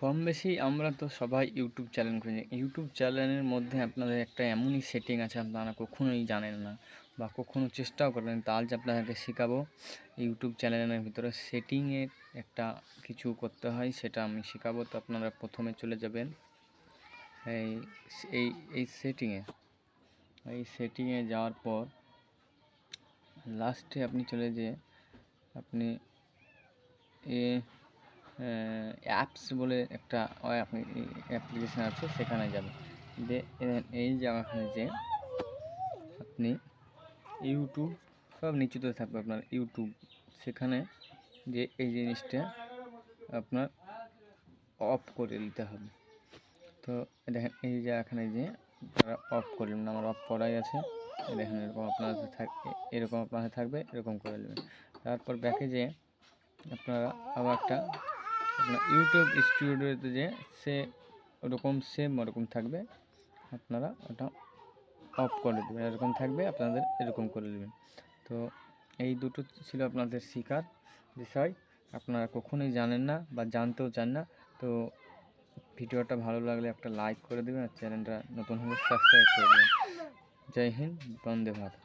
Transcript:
কম বেশি আমরা তো সবাই ইউটিউব চ্যানেল খুঁজি। ইউটিউব চ্যানেলের মধ্যে আপনাদের একটা এমনই সেটিং আছে, আপনারা কখনোই জানেন না বা কখনো চেষ্টাও করবেন তা আজ আপনাদেরকে শেখাবো। ইউটিউব চ্যানেলের ভিতরে সেটিংয়ের একটা কিছু করতে হয়, সেটা আমি শেখাবো। তো আপনারা প্রথমে চলে যাবেন এই এই এই সেটিংয়ে এই সেটিংয়ে যাওয়ার পর লাস্টে আপনি চলে যেয়ে আপনি এ অ্যাপস বলে একটা অ্যাপ্লিকেশান আছে, সেখানে যাবেন যে এই জায়গাখানে যে আপনি ইউটিউব সব নিচুতে থাকবে আপনার ইউটিউব সেখানে যে এই জিনিসটা আপনার অফ করে নিতে হবে। তো দেখেন, এই জায়গাখানে যে অফ করলেন আমার অফ করাই আছে। দেখেন, এরকম আপনার থাকবে এরকম আপনার থাকবে, এরকম করে নেবেন তারপর ব্যাকে যে আপনারা আবার একটা আপনার ইউটিউব স্টুডিওতে যে সে ওরকম সেম ওরকম থাকবে, আপনারা ওটা অফ করে দেবেন। এরকম থাকবে, আপনাদের এরকম করে দেবেন। তো এই দুটো ছিল আপনাদের শেখার বিষয়। আপনারা কখনোই জানেন না বা জানতেও চান না। তো ভিডিওটা ভালো লাগলে একটা লাইক করে দেবেন আর চ্যানেলটা নতুন হলে সাবস্ক্রাইব করে দেবেন। জয় হিন্দ, বন্দে ভারত